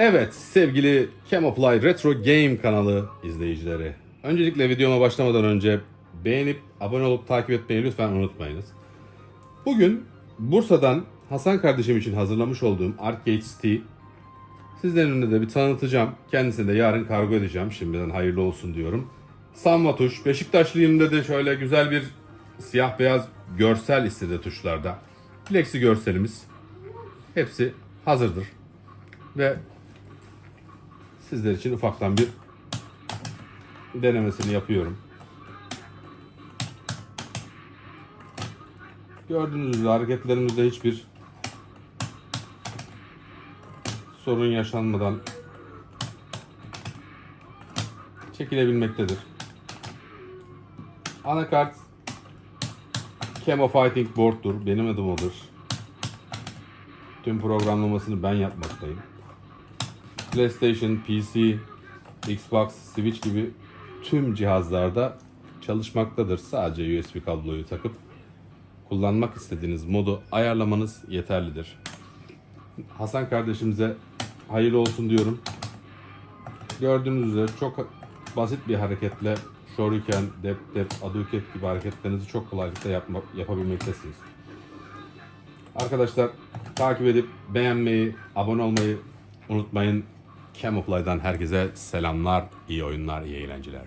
Evet sevgili Camouflage Retro Game kanalı izleyicileri. Öncelikle videoma başlamadan önce beğenip abone olup takip etmeyi lütfen unutmayınız. Bugün Bursa'dan Hasan kardeşim için hazırlamış olduğum Arcade City sizlerin önünde de bir tanıtacağım. Kendisine de yarın kargo edeceğim. Şimdiden hayırlı olsun diyorum. Sanma tuş. Beşiktaşlıyım dedi şöyle güzel bir siyah beyaz görsel istedi tuşlarda. Plexi görselimiz. Hepsi hazırdır. Ve sizler için ufaktan bir denemesini yapıyorum. Gördüğünüz üzere hareketlerimizde hiçbir sorun yaşanmadan çekilebilmektedir. Anakart Camo Fighting Board'dur. Benim adım odur. Tüm programlamasını ben yapmaktayım. PlayStation, PC, Xbox, Switch gibi tüm cihazlarda çalışmaktadır. Sadece USB kabloyu takıp kullanmak istediğiniz modu ayarlamanız yeterlidir. Hasan kardeşimize hayırlı olsun diyorum. Gördüğünüz üzere çok basit bir hareketle Shoryuken, Dep Dep, Aduket gibi hareketlerinizi çok kolaylıkla yapma, yapabilmektesiniz. Arkadaşlar takip edip beğenmeyi, abone olmayı unutmayın. Camouflage'dan herkese selamlar, iyi oyunlar, iyi eğlenceler.